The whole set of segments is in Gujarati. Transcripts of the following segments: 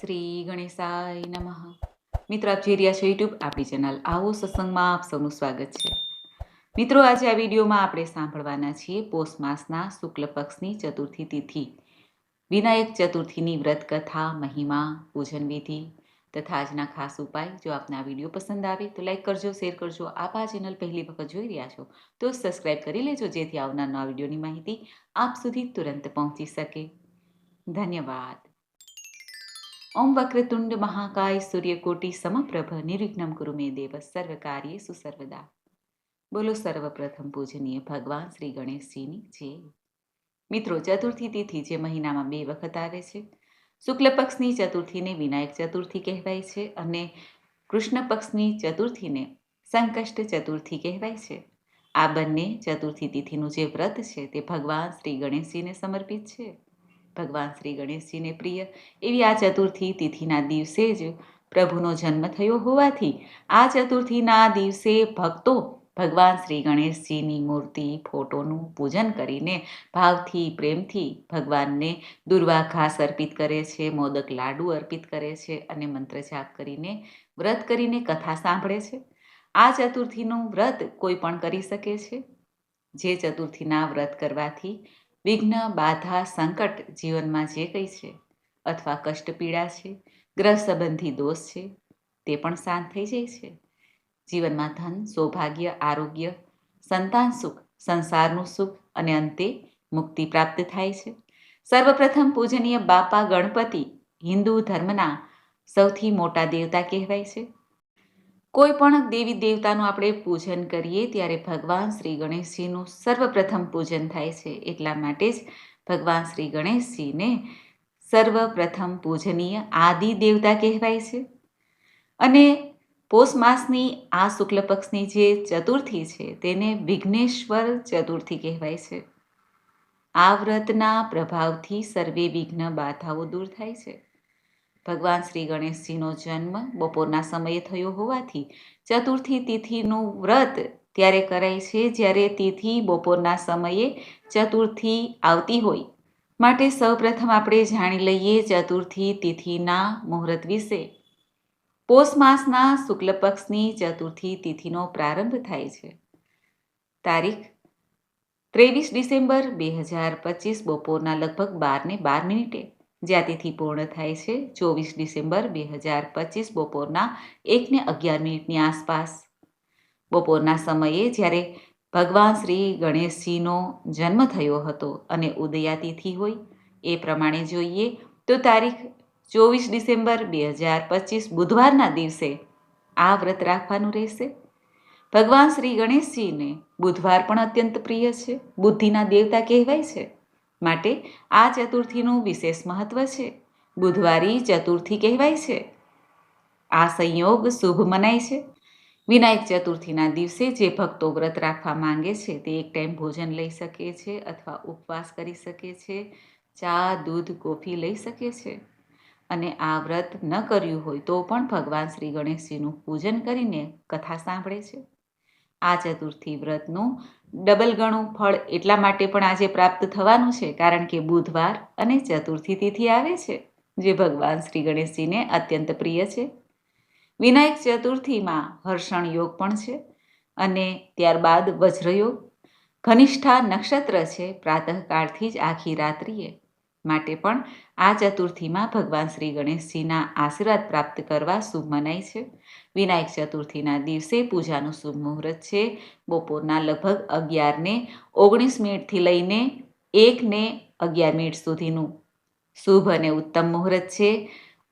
શ્રી ગણેશાય નમઃ. મિત્રો, આપ જોઈ રહ્યા છો યુટ્યુબ આપણી ચેનલ આવો સત્સંગમાં આપ સૌનું સ્વાગત છે. મિત્રો, આજે આ વિડીયોમાં આપણે સાંભળવાના છીએ પોષ માસના શુક્લ પક્ષની ચતુર્થી તિથિ. વિનાયક ચતુર્થીની વ્રત કથા, મહિમા, પૂજન વિધિ તથા આજના ખાસ ઉપાય. જો આપને આ વીડિયો પસંદ આવે તો લાઈક કરજો, શેર કરજો. આપ આ ચેનલ પહેલી વખત જોઈ રહ્યા છો તો સબસ્ક્રાઈબ કરી લેજો જેથી આવનાર નવા વિડીયોની માહિતી આપ સુધી તુરંત પહોંચી શકે. ધન્યવાદ. ઓમ વક્રતુંડ મહાકાય સૂર્યકોટી સમપ્રભ નિર્વિઘ્નમ કુરુ મે દેવ સર્વ સુસર્વદા સર્વદા બોલો સર્વપ્રથમ પૂજનીય ભગવાન શ્રી ગણેશજીની જય। મિત્રો ચતુર્થી તિથિ જે મહિનામાં બે વખત આવે છે, શુક્લ પક્ષની ચતુર્થીને વિનાયક ચતુર્થી કહેવાય છે અને કૃષ્ણ પક્ષની ચતુર્થીને સંકષ્ટ ચતુર્થી કહેવાય છે. આ બંને ચતુર્થી તિથિનું જે વ્રત છે તે ભગવાન શ્રી ગણેશજીને સમર્પિત છે. ભગવાન શ્રી ગણેશજીને પ્રિય એવી આ ચતુર્થી તિથિના દિવસે જ પ્રભુનો જન્મ થયો હોવાથી આ ચતુર્થીના દિવસે ભક્તો ભગવાન શ્રી ગણેશજીની મૂર્તિ, ફોટોનું પૂજન કરીને ભાવથી, પ્રેમથી ભગવાનને દુર્વા ઘાસ અર્પિત કરે છે, મોદક લાડુ અર્પિત કરે છે અને મંત્ર જાપ કરીને, વ્રત કરીને કથા સાંભળે છે. આ ચતુર્થીનું વ્રત કોઈ પણ કરી શકે છે. જે ચતુર્થીના વ્રત કરવાથી વિઘ્ન, બાધા, સંકટ જીવનમાં જે કંઈ છે, અથવા કષ્ટ પીડા છે, ગ્રહ સંબંધી દોષ છે, તે પણ શાંત થઈ જાય છે. જીવનમાં ધન, સૌભાગ્ય, આરોગ્ય, સંતાન સુખ, સંસારનું સુખ અને અંતે મુક્તિ પ્રાપ્ત થાય છે. સર્વપ્રથમ પૂજનીય બાપા ગણપતિ હિન્દુ ધર્મના સૌથી મોટા દેવતા કહેવાય છે. કોઈ પણ દેવી દેવતાનું આપણે પૂજન કરીએ ત્યારે ભગવાન શ્રી ગણેશજીનું સર્વપ્રથમ પૂજન થાય છે. એટલા માટે જ ભગવાન શ્રી ગણેશજીને સર્વપ્રથમ પૂજનીય આદિ દેવતા કહેવાય છે. અને પોષ માસની આ શુક્લ પક્ષની જે ચતુર્થી છે તેને વિઘ્નેશ્વર ચતુર્થી કહેવાય છે. આ વ્રતના પ્રભાવથી સર્વે વિઘ્ન બાધાઓ દૂર થાય છે. ભગવાન શ્રી ગણેશજીનો જન્મ બપોરના સમયે થયો હોવાથી ચતુર્થી તિથિનું વ્રત ત્યારે કરાય છે જ્યારે તિથિ બપોરના સમયે ચતુર્થી આવતી હોય. માટે સૌપ્રથમ આપણે જાણી લઈએ ચતુર્થી તિથિના મુહૂર્ત વિશે. પોષ માસના શુક્લ પક્ષની ચતુર્થી તિથિનો પ્રારંભ થાય છે. તારીખ ત્રેવીસ ડિસેમ્બર બે હજાર પચીસ બપોરના લગભગ બારને બાર મિનિટે. જ્યાં તિથિ પૂર્ણ થાય છે, ચોવીસ ડિસેમ્બર બે હજાર પચીસ બપોરના એકને અગિયાર મિનિટની આસપાસ. બપોરના સમયે જ્યારે ભગવાન શ્રી ગણેશજીનો જન્મ થયો હતો અને ઉદયાતિથિ હોય, એ પ્રમાણે જોઈએ તો તારીખ ચોવીસ ડિસેમ્બર બે હજાર પચીસ બુધવારના દિવસે આ વ્રત રાખવાનું રહેશે. ભગવાન શ્રી ગણેશજીને બુધવાર પણ અત્યંત પ્રિય છે, બુદ્ધિના દેવતા કહેવાય છે. માટે આ ચતુર્થીનું વિશેષ મહત્વ છે. બુધવારી ચતુર્થી કહેવાય છે. આ સંયોગ શુભ મનાય છે. વિનાયક ચતુર્થીના દિવસે જે ભક્તો વ્રત રાખવા માંગે છે તે એક ટાઈમ ભોજન લઈ શકે છે અથવા ઉપવાસ કરી શકે છે, ચા, દૂધ, કોફી લઈ શકે છે. અને આ વ્રત ન કર્યું હોય તો પણ ભગવાન શ્રી ગણેશજીનું પૂજન કરીને કથા સાંભળે છે. આ ચતુર્થી વ્રતનું ડબલ ગણું ફળ એટલા માટે પણ આજે પ્રાપ્ત થવાનું છે, કારણ કે બુધવાર અને ચતુર્થી તિથિ આવે છે, જે ભગવાન શ્રી ગણેશજીને અત્યંત પ્રિય છે. વિનાયક ચતુર્થીમાં હર્ષણ યોગ પણ છે અને ત્યારબાદ વજ્રયોગ. ઘનિષ્ઠા નક્ષત્ર છે, પ્રાતઃકાળથી જ આખી રાત્રિએ. માટે પણ આ ચતુર્થીમાં ભગવાન શ્રી ગણેશજીના આશીર્વાદ પ્રાપ્ત કરવા શુભ મનાય છે. વિનાયક ચતુર્થીના દિવસે પૂજાનું શુભ મુહૂર્ત છે. બપોરના લગભગ અગિયારને ઓગણીસ મિનિટથી લઈને એકને અગિયાર મિનિટ સુધીનું શુભ અને ઉત્તમ મુહૂર્ત છે.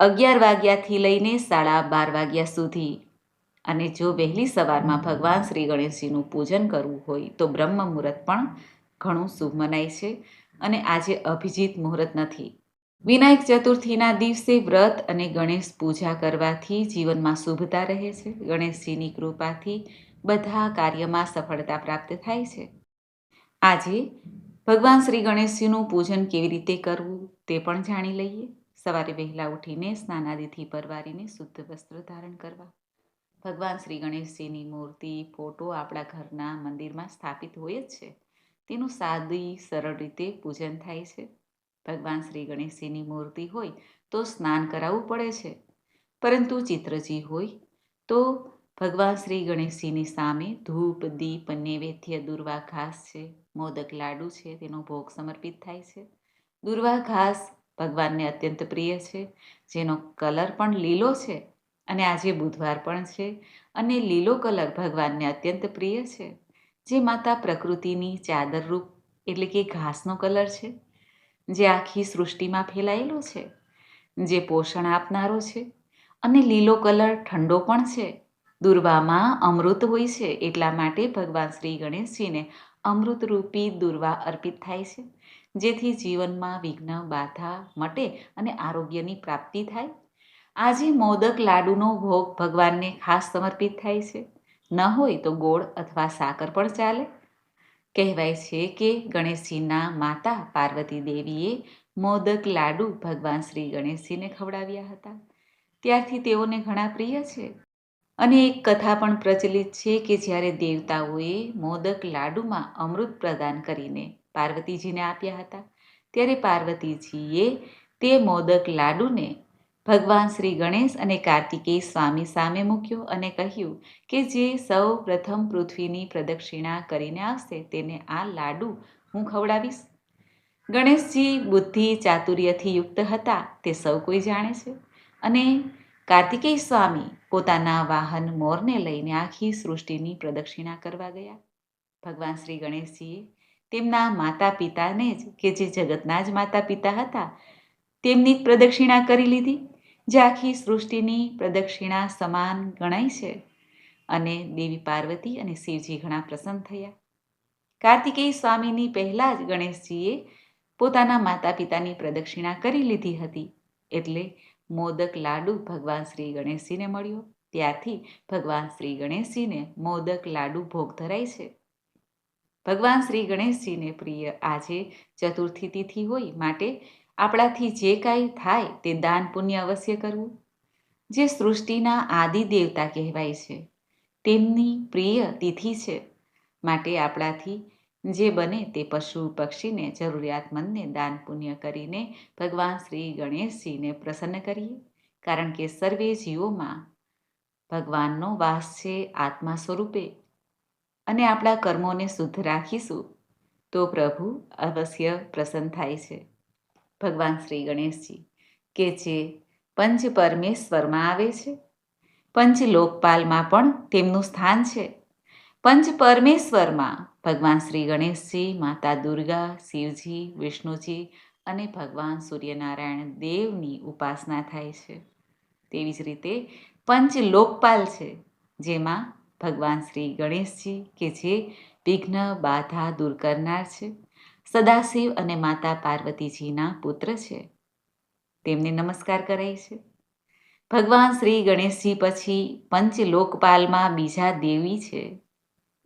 અગિયાર વાગ્યાથી લઈને સાડા બાર વાગ્યા સુધી અને જો વહેલી સવારમાં ભગવાન શ્રી ગણેશજીનું પૂજન કરવું હોય તો બ્રહ્મ મુહૂર્ત પણ ઘણું શુભ મનાય છે. અને આજે અભિજીત મુહૂર્ત નથી. વિનાયક ચતુર્થીના દિવસે વ્રત અને ગણેશ પૂજા કરવાથી જીવનમાં શુભતા રહે છે. ગણેશજીની કૃપાથી બધા કાર્યમાં સફળતા પ્રાપ્ત થાય છે. આજે ભગવાન શ્રી ગણેશજીનું પૂજન કેવી રીતે કરવું તે પણ જાણી લઈએ. સવારે વહેલા ઉઠીને સ્નાનાદિથી પરવારીને શુદ્ધ વસ્ત્ર ધારણ કરવા. ભગવાન શ્રી ગણેશજીની મૂર્તિ, ફોટો આપણા ઘરના મંદિરમાં સ્થાપિત હોય જ છે. તેનું સાદી, સરળ રીતે પૂજન થાય છે. ભગવાન શ્રી ગણેશજીની મૂર્તિ હોય તો સ્નાન કરાવવું પડે છે. પરંતુ ચિત્રજી હોય તો ભગવાન શ્રી ગણેશજીની સામે ધૂપ, દીપ, નૈવેદ્ય દુર્વા ઘાસ છે, મોદક લાડુ છે, તેનો ભોગ સમર્પિત થાય છે. દુર્વા ઘાસ ભગવાનને અત્યંત પ્રિય છે. જેનો કલર પણ લીલો છે અને આજે બુધવાર પણ છે અને લીલો કલર ભગવાનને અત્યંત પ્રિય છે. જે માતા પ્રકૃતિની ચાદરરૂપ, એટલે કે ઘાસનો કલર છે, જે આખી સૃષ્ટિમાં ફેલાયેલો છે, જે પોષણ આપનારો છે અને લીલો કલર ઠંડો પણ છે. દુર્વામાં અમૃત હોય છે, એટલા માટે ભગવાન શ્રી ગણેશજીને અમૃતરૂપી દુર્વા અર્પિત થાય છે, જેથી જીવનમાં વિઘ્ન, બાધા મટે અને આરોગ્યની પ્રાપ્તિ થાય. આજે મોદક લાડુનો ભોગ ભગવાનને ખાસ સમર્પિત થાય છે. ન હોય તો ગોળ અથવા સાકર પણ ચાલે. કહેવાય છે કે ગણેશજીના માતા પાર્વતી દેવીએ મોદક લાડુ ભગવાન શ્રી ગણેશજીને ખવડાવ્યા હતા. ત્યારથી તેઓને ઘણા પ્રિય છે. અને એક કથા પણ પ્રચલિત છે કે જ્યારે દેવતાઓએ મોદક લાડુમાં અમૃત પ્રદાન કરીને પાર્વતીજીને આપ્યા હતા, ત્યારે પાર્વતીજીએ તે મોદક લાડુને ભગવાન શ્રી ગણેશ અને કાર્તિકેય સ્વામી સામે મૂક્યો અને કહ્યું કે જે સૌ પ્રથમ પૃથ્વીની પ્રદક્ષિણા કરીને આવશે, તેને આ લાડુ હું ખવડાવીશ. ગણેશજી બુદ્ધિ ચાતુર્યથી યુક્ત હતા, તે સૌ કોઈ જાણે છે. અને કાર્તિકેય સ્વામી પોતાના વાહન મોરને લઈને આખી સૃષ્ટિની પ્રદક્ષિણા કરવા ગયા. ભગવાન શ્રી ગણેશજીએ તેમના માતા પિતાને જ કે જે જગતના જ માતા પિતા હતા, તેમની પ્રદક્ષિણા કરી લીધી. જે આખી સૃષ્ટિની પ્રદક્ષિણા સમાન ગણાય છે અને દેવી પાર્વતી અને શિવજી ઘણા પ્રસન્ન થયા. કાર્તિકેય સ્વામીની પહેલાં જ ગણેશજીએ પોતાના માતા પિતાની પ્રદક્ષિણા કરી લીધી હતી એટલે મોદક લાડુ ભગવાન શ્રી ગણેશજીને મળ્યો. ત્યારથી ભગવાન શ્રી ગણેશજીને મોદક લાડુ ભોગ ધરાય છે. ભગવાન શ્રી ગણેશજીને પ્રિય આજે ચતુર્થી તિથિ હોય માટે આપણાથી જે કાંઈ થાય તે દાન પુણ્ય અવશ્ય કરવું. જે સૃષ્ટિના આદિ દેવતા કહેવાય છે, તેમની પ્રિય તિથિ છે. માટે આપણાથી જે બને તે પશુ પક્ષીને, જરૂરિયાતમંદને દાન પુણ્ય કરીને ભગવાન શ્રી ગણેશજીને પ્રસન્ન કરીએ. કારણ કે સર્વે જીવોમાં ભગવાનનો વાસ છે આત્મા સ્વરૂપે. અને આપણા કર્મોને શુદ્ધ રાખીશું, તો પ્રભુ અવશ્ય પ્રસન્ન થાય છે. ભગવાન શ્રી ગણેશજી કે જે પંચ પરમેશ્વરમાં આવે છે. પંચ લોકપાલમાં પણ તેમનું સ્થાન છે. પંચ પરમેશ્વરમાં ભગવાન શ્રી ગણેશજી, માતા દુર્ગા, શિવજી, વિષ્ણુજી અને ભગવાન સૂર્યનારાયણ દેવની ઉપાસના થાય છે. તેવી જ રીતે પંચ લોકપાલ છે, જેમાં ભગવાન શ્રી ગણેશજી કે જે વિઘ્ન બાધા દૂર કરનાર છે. સદાશિવ અને માતા પાર્વતીજીના પુત્ર છે. તેમને નમસ્કાર કરાય છે. ભગવાન શ્રી ગણેશજી પછી પંચ લોકપાલમાં બીજા દેવી છે,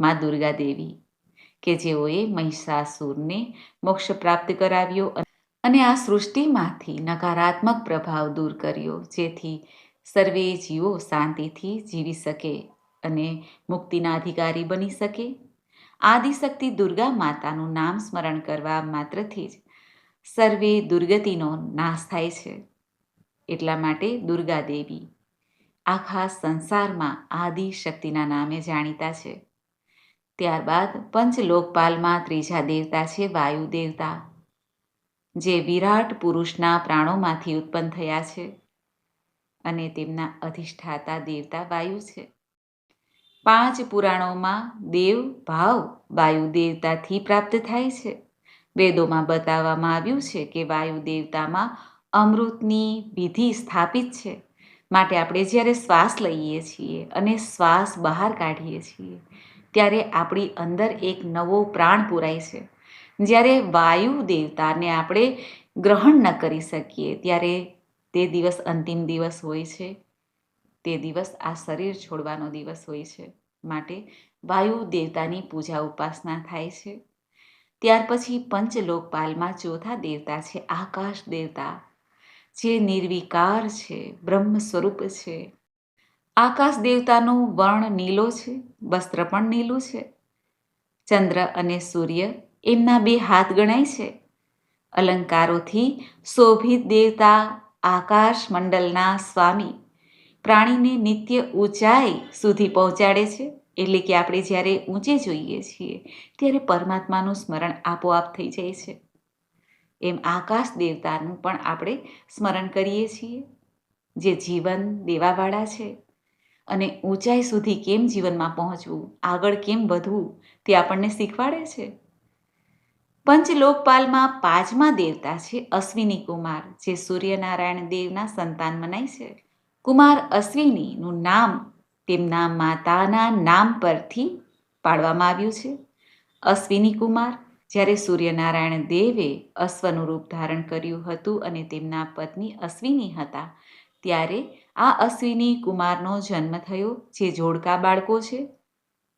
મા દુર્ગા દેવી કે જેઓએ મહિષાસુરને મોક્ષ પ્રાપ્ત કરાવ્યો અને આ સૃષ્ટિમાંથી નકારાત્મક પ્રભાવ દૂર કર્યો, જેથી સર્વે જીવો શાંતિથી જીવી શકે અને મુક્તિના અધિકારી બની શકે. આદિશક્તિ દુર્ગા માતાનું નામ સ્મરણ કરવા માત્રથી જ સર્વે દુર્ગતિનો નાશ થાય છે. એટલા માટે દુર્ગા દેવી આખા સંસારમાં આદિ શક્તિના નામે જાણીતા છે. ત્યારબાદ પંચલોકપાલમાં ત્રીજા દેવતા છે વાયુ દેવતા, જે વિરાટ પુરુષના પ્રાણોમાંથી ઉત્પન્ન થયા છે અને તેમના અધિષ્ઠાતા દેવતા વાયુ છે. પાંચ પુરાણોમાં દેવ, ભાવ, વાયુ દેવતાથી પ્રાપ્ત થાય છે. વેદોમાં બતાવવામાં આવ્યું છે કે વાયુ દેવતામાં અમૃતની વિધિ સ્થાપિત છે. માટે આપણે જ્યારે શ્વાસ લઈએ છીએ અને શ્વાસ બહાર કાઢીએ છીએ, ત્યારે આપણી અંદર એક નવો પ્રાણ પુરાય છે. જ્યારે વાયુ દેવતાને આપણે ગ્રહણ ન કરી શકીએ, ત્યારે તે દિવસ અંતિમ દિવસ હોય છે. તે દિવસ આ શરીર છોડવાનો દિવસ હોય છે. માટે વાયુ દેવતાની પૂજા ઉપાસના થાય છે. ત્યાર પછી પંચલોકપાલમાં ચોથા દેવતા છે આકાશ દેવતા. જે નિર્વિકાર છે, બ્રહ્મ સ્વરૂપ છે. આકાશ દેવતાનો વર્ણ નીલો છે, વસ્ત્ર પણ નીલું છે. ચંદ્ર અને સૂર્ય એમના બે હાથ ગણાય છે. અલંકારોથી શોભિત દેવતા આકાશ મંડળના સ્વામી પ્રાણીને નિત્ય ઊંચાઈ સુધી પહોંચાડે છે, એટલે કે આપણે જ્યારે ઊંચે જોઈએ છીએ, ત્યારે પરમાત્માનું સ્મરણ આપોઆપ થઈ જાય છે. એમ આકાશ દેવતાનું પણ આપણે સ્મરણ કરીએ છીએ, જે જીવન દેવાવાળા છે. અને ઊંચાઈ સુધી કેમ જીવનમાં પહોંચવું, આગળ કેમ વધવું, તે આપણને શીખવાડે છે. પંચલોકપાલમાં પાંચમા દેવતા છે અશ્વિની કુમાર, જે સૂર્યનારાયણ દેવના સંતાન મનાય છે. કુમાર અશ્વિનીનું નામ તેમના માતાના નામ પરથી પાડવામાં આવ્યું છે. અશ્વિની કુમાર જ્યારે સૂર્યનારાયણ દેવે અશ્વનું રૂપ ધારણ કર્યું હતું અને તેમના પત્ની અશ્વિની હતા, ત્યારે આ અશ્વિની કુમારનો જન્મ થયો, જે જોડકા બાળકો છે.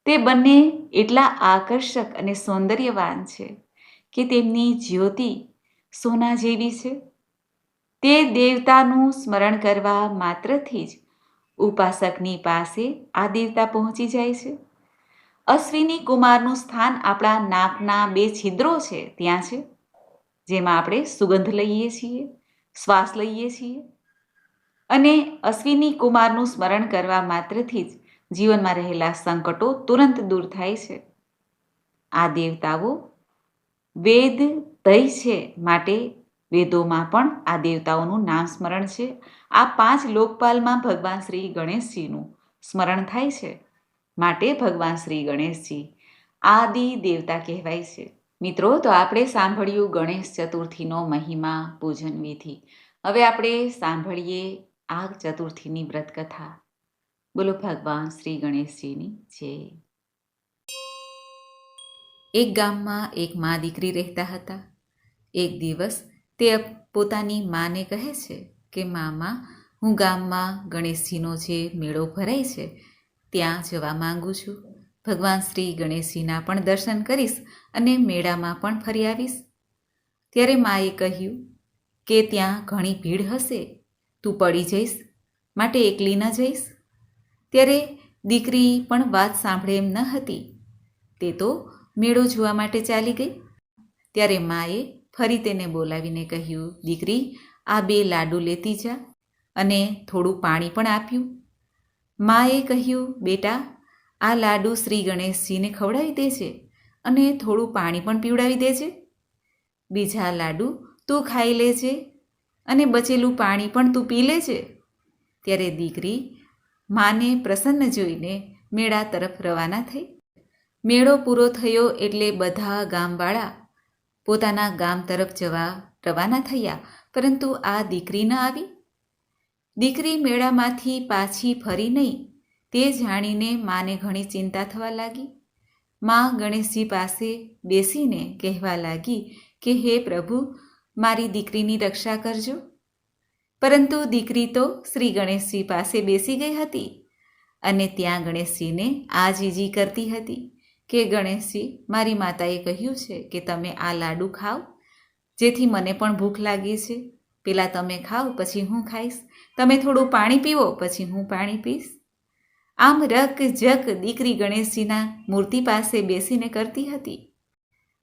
તે બંને એટલા આકર્ષક અને સૌંદર્યવાન છે કે તેમની જ્યોતિ સોના જેવી છે. તે દેવતાનું સ્મરણ કરવા માત્રથી જ ઉપાસકની પાસે આ દેવતા પહોંચી જાય છે. અશ્વિની કુમારનું સ્થાન આપણા નાકના બે છિદ્રો છે, ત્યાં છે, જેમાં આપણે સુગંધ લઈએ છીએ, શ્વાસ લઈએ છીએ. અને અશ્વિની કુમારનું સ્મરણ કરવા માત્રથી જ જીવનમાં રહેલા સંકટો તુરંત દૂર થાય છે. આ દેવતાઓ વેદ તય છે માટે વેદોમાં પણ આ દેવતાઓનું નામ સ્મરણ છે. આ પાંચ લોકપાલમાં ભગવાન શ્રી ગણેશજીનું સ્મરણ થાય છે. માટે ભગવાન શ્રી ગણેશજી આદિ દેવતા કહેવાય છે. મિત્રો, તો આપણે સાંભળ્યું ગણેશ ચતુર્થીનો મહિમા પૂજન વિધિ. હવે આપણે સાંભળીએ આ ચતુર્થીની વ્રતકથા. બોલો ભગવાન શ્રી ગણેશજીની જય. એક ગામમાં એક મા દીકરી રહેતા હતા. એક દિવસ તે પોતાની માને કહે છે કે, મામા, હું ગામમાં ગણેશજીનો જે મેળો ભરાય છે, ત્યાં જવા માંગુ છું. ભગવાન શ્રી ગણેશજીના પણ દર્શન કરીશ અને મેળામાં પણ ફરી આવીશ. ત્યારે માએ કહ્યું, કે ત્યાં ઘણી ભીડ હશે. તું પડી જઈશ, માટે એકલી ન જઈશ. ત્યારે દીકરી પણ વાત સાંભળે એમ ન હતી. તે તો મેળો જોવા માટે ચાલી ગઈ. ત્યારે માએ ફરી તેને બોલાવીને કહ્યું, દીકરી, આ બે લાડુ લેતી જા. અને થોડું પાણી પણ આપ્યું. માએ કહ્યું, બેટા, આ લાડુ શ્રી ગણેશજીને ખવડાવી દેજે અને થોડું પાણી પણ પીવડાવી દેજે. બીજા લાડુ તું ખાઈ લેજે અને બચેલું પાણી પણ તું પી લેજે. ત્યારે દીકરી માને પ્રસન્ન જોઈને મેળા તરફ રવાના થઈ. મેળો પૂરો થયો એટલે બધા ગામવાળા પોતાના ગામ તરફ જવા રવાના થયા, પરંતુ આ દીકરી ન આવી? દીકરી મેળામાંથી પાછી ફરી નહીં, તે જાણીને માને ઘણી ચિંતા થવા લાગી. માં ગણેશજી પાસે બેસીને કહેવા લાગી કે, હે પ્રભુ, મારી દીકરીની રક્ષા કરજો. પરંતુ દીકરી તો શ્રી ગણેશજી પાસે બેસી ગઈ હતી અને ત્યાં ગણેશજીને આજીજી જીજી કરતી હતી. કે ગણેશજી, મારી માતાએ કહ્યું છે કે તમે આ લાડુ ખાઓ. જેથી મને પણ ભૂખ લાગી છે. પેલા તમે ખાઓ, પછી હું ખાઈશ. તમે થોડું પાણી પીવો, પછી હું પાણી પીશ. આમ રક જક દીકરી ગણેશજીના મૂર્તિ પાસે બેસીને કરતી હતી.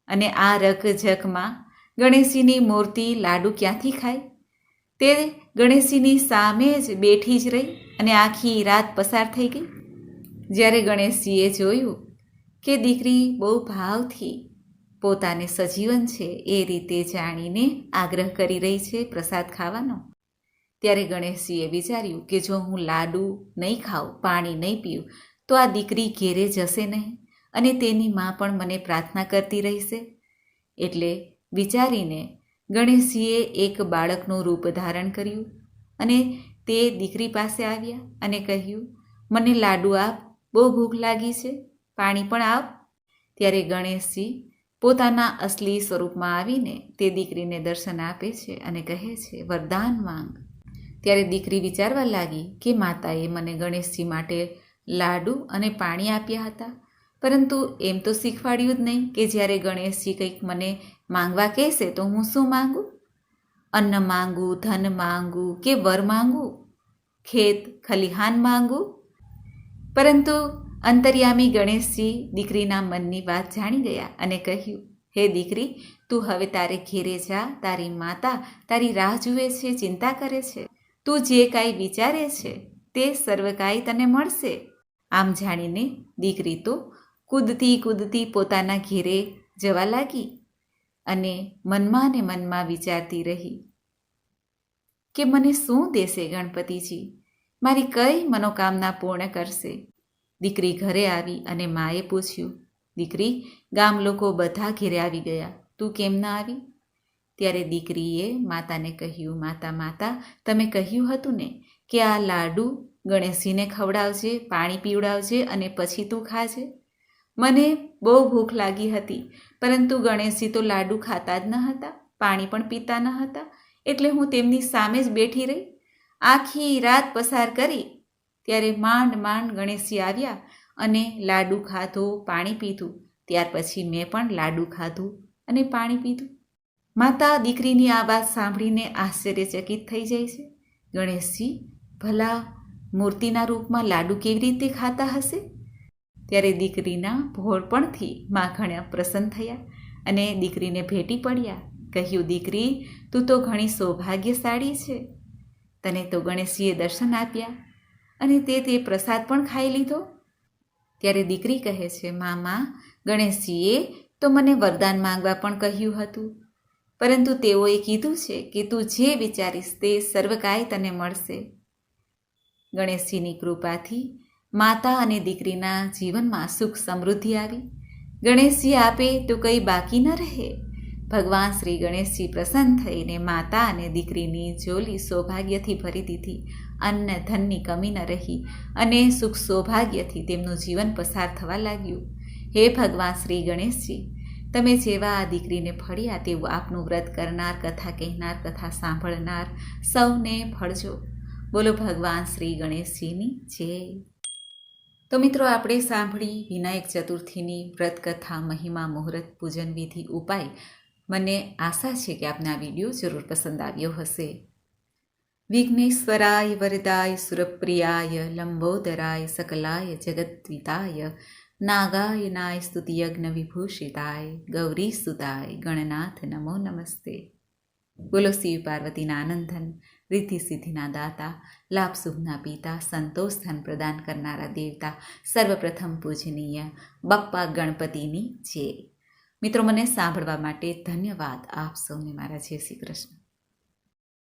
અને આ રક જકમાં ગણેશજીની મૂર્તિ લાડુ ક્યાંથી ખાય? તે ગણેશજીની સામે જ બેઠી જ રહી અને આખી રાત પસાર થઈ ગઈ. જ્યારે ગણેશજીએ જોયું કે દીકરી બહુ ભાવથી પોતાને સજીવન છે એ રીતે જાણીને આગ્રહ કરી રહી છે પ્રસાદ ખાવાનો. ત્યારે ગણેશજીએ વિચાર્યું કે જો હું લાડુ નહીં ખાઉં, પાણી નહીં પીઉં, તો આ દીકરી ઘેરે જશે નહીં અને તેની મા પણ મને પ્રાર્થના કરતી રહેશે. એટલે વિચારીને ગણેશજીએ એક બાળકનું રૂપ ધારણ કર્યું અને તે દીકરી પાસે આવ્યા અને કહ્યું, મને લાડુ આપ, બહુ ભૂખ લાગી છે પાણી પણ આપ ત્યારે ગણેશજી પોતાના અસલી સ્વરૂપમાં આવીને તે દીકરીને દર્શન આપે છે અને કહે છે, વરદાન માંગ. ત્યારે દીકરી વિચારવા લાગી કે માતાએ મને ગણેશજી માટે લાડુ અને પાણી આપ્યા હતા. પરંતુ એમ તો શીખવાડ્યું જ નહીં કે જ્યારે ગણેશજી કંઈક મને માંગવા કહેશે તો હું શું માંગું? અન્ન માંગું, ધન માંગું કે વર માંગું? ખેત, ખલિહાન માંગું? પરંતુ અંતર્યામી ગણેશજી દીકરીના મનની વાત જાણી ગયા અને કહ્યું, હે દીકરી, તું હવે તારે ઘેરે જા, તારી માતા તારી રાહ જુએ છે, ચિંતા કરે છે. તું જે કાંઈ વિચારે છે, તે સર્વ કાંઈ તને મળશે. આમ જાણીને દીકરી તો કૂદતી કૂદતી પોતાના ઘેરે જવા લાગી અને મનમાં ને મનમાં વિચારતી રહી, કે મને શું દેશે ગણપતિજી? મારી કઈ મનોકામના પૂર્ણ કરશે? દીકરી ઘરે આવી અને માએ પૂછ્યું, દીકરી, ગામ લોકો બધા ઘેરે આવી ગયા. તું કેમ ના આવી? ત્યારે દીકરીએ માતાને કહ્યું, માતા માતા, તમે કહ્યું હતું ને કે આ લાડુ ગણેશજીને ખવડાવજે, પાણી પીવડાવજે અને પછી તું ખાજે. મને બહુ ભૂખ લાગી હતી, પરંતુ ગણેશજી તો લાડુ ખાતા જ ન હતા, પાણી પણ પીતા ન હતા, એટલે હું તેમની સામે જ બેઠી રહી. આખી રાત પસાર કરી ત્યારે માંડ માંડ ગણેશજી આવ્યા અને લાડુ ખાધું, પાણી પીધું. ત્યાર પછી મેં પણ લાડુ ખાધું અને પાણી પીધું. માતા દીકરીની આ વાત સાંભળીને આશ્ચર્યચકિત થઈ જાય છે. ગણેશજી, ભલા મૂર્તિના રૂપમાં લાડુ કેવી રીતે ખાતા હશે? ત્યારે દીકરીના ભોળપણથી મા ઘણા પ્રસન્ન થયા અને દીકરીને ભેટી પડ્યા. કહ્યું, દીકરી, તું તો ઘણી સૌભાગ્યશાળી છે. તને તો ગણેશજીએ દર્શન આપ્યા. અને તે તે પ્રસાદ પણ ખાઈ લીધો. ત્યારે દીકરી કહે છે, મામા, ગણેશજીએ તો મને વરદાન માંગવા પણ કહ્યું હતું. પરંતુ તેઓએ કીધું છે કે તું જે વિચારીશ તે સર્વકાય તને મળશે. ગણેશજીની કૃપાથી માતા અને દીકરીના જીવનમાં સુખ સમૃદ્ધિ આવી. ગણેશજી આપે તો કંઈ બાકી ન રહે. ભગવાન શ્રી ગણેશજી પ્રસન્ન થઈને માતા અને દીકરીની જોલી સૌભાગ્યથી ભરી દીધી. અન્ન ધનની કમી ન રહી અને સુખ સૌભાગ્યથી તેમનું જીવન પસાર થવા લાગ્યું. હે ભગવાન શ્રી ગણેશજી, તમે જેવા આ દીકરીને ફળ્યા તેવું આપનું વ્રત કરનાર, કથા કહેનાર, કથા સાંભળનાર સૌને ફળજો બોલો ભગવાન શ્રી ગણેશજીની જય. તો મિત્રો, આપણે સાંભળી વિનાયક ચતુર્થીની વ્રત કથા, મહિમા, મુહૂર્ત, પૂજન વિધિ, ઉપાય. મને આશા છે કે આપને આ વીડિયો જરૂર પસંદ આવ્યો હશે. વિઘ્નેશ્વરાય વરદાય સુરપ્રિયાય લંબોદરાય સકલાય જગદ્વિતાય નાગાય નાય સ્તુતિયજ્ઞ વિભૂષિતાય ગૌરી સુતાય ગણનાથ નમો નમસ્તે બોલો શિવ પાર્વતીના આનંદન રિદ્ધિ સિદ્ધિના દાતા લાભ શુભના પિતા સંતોષ ધન પ્રદાન કરનારા દેવતા સર્વપ્રથમ પૂજનીય બપ્પા ગણપતિની જય મિત્રો મને સાંભળવા માટે ધન્યવાદ આપ સૌને મારા જય શ્રી કૃષ્ણ.